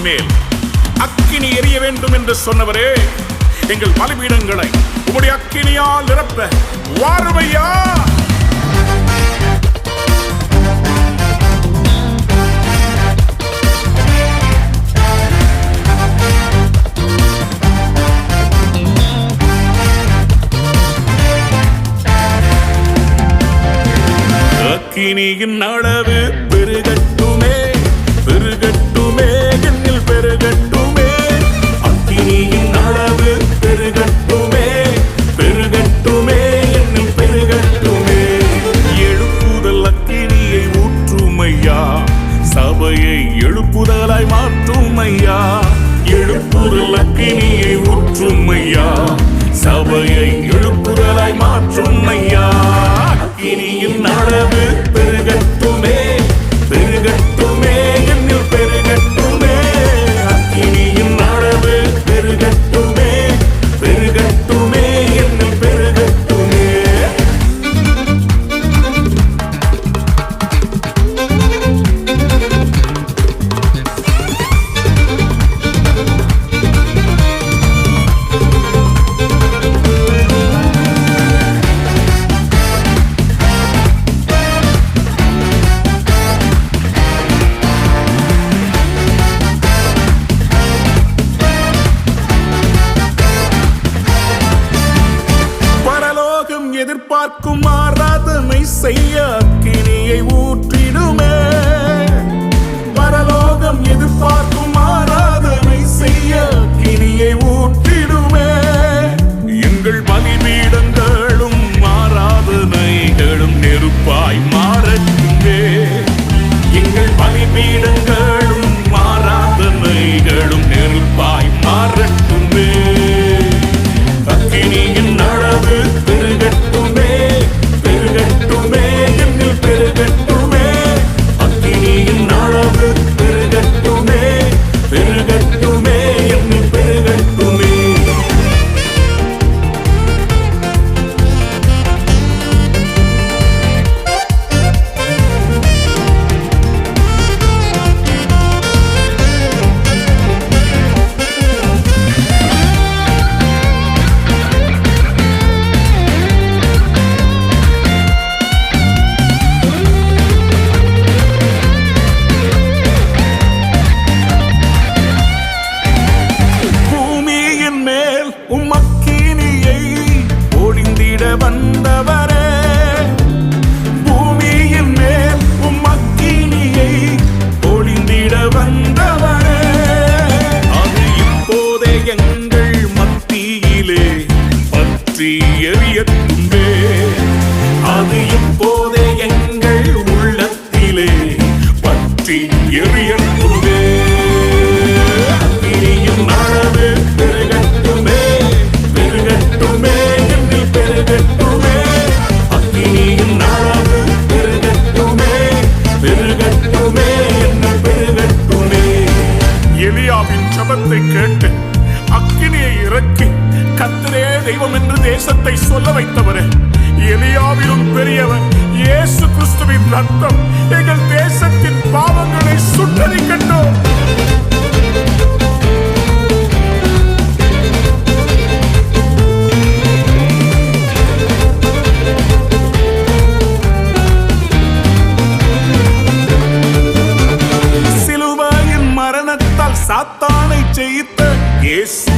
பலிபீடத்தின் மேல். அக்கினி எரிய வேண்டும் என்று சொன்னவரே எங்கள் பலிபீடங்களை உங்களுடைய அக்கினியால் நிரப்ப வாருமையா? அக்கினியின் அளவு பெருகட்டுமே. எழுப்புதல் அக்கினியை ஊற்றுமையா? சபையை எழுப்புதலாய் மாற்றுமையா? அக்கினியின் அளவு இப்போதே எங்கள் உள்ளத்திலே பற்றி எரியட்டுமே அக்கினியின் அளவு பெருகட்டுமே பெருகட்டுமே என்னில் பெருகட்டுமே. அக்கினியின் அளவு பெருகட்டுமே பெருகட்டுமே என்னில் பெருகட்டுமே. எலியாவின் ஜபத்தை கேட்டு அக்கினியை இறக்கி கத்திரே தெய்வம் என்று தேசத்தை சொல்ல வைத்தவரே. எலியாவிலும் பெரியவர் இயேசு கிறிஸ்துவின் ரத்தம். எங்கள் தேசத்தின் பாவங்களை சுட்டரிக்கட்டும் சிலுவையின் மரணத்தால் சாத்தானை ஜெயித்த இயேசு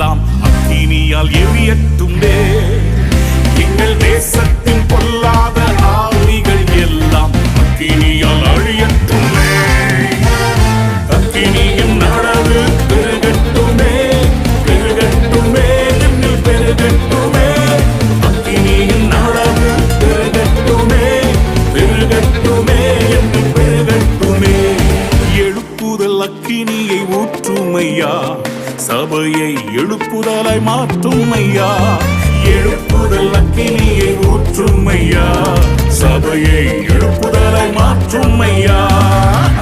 எல்லாம் அக்கினியால் எரியட்டுமே. எங்கள் தேசத்தின் சபையை எழுப்புதலாய் மாற்றுமையா? எழுப்புதல் அக்கினியை ஊற்றும் ஐயா சபையை எழுப்புதலாய் மாற்றுமையா?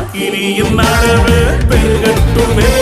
அக்கினியின் அளவு பெருகட்டுமே பெருகட்டுமே.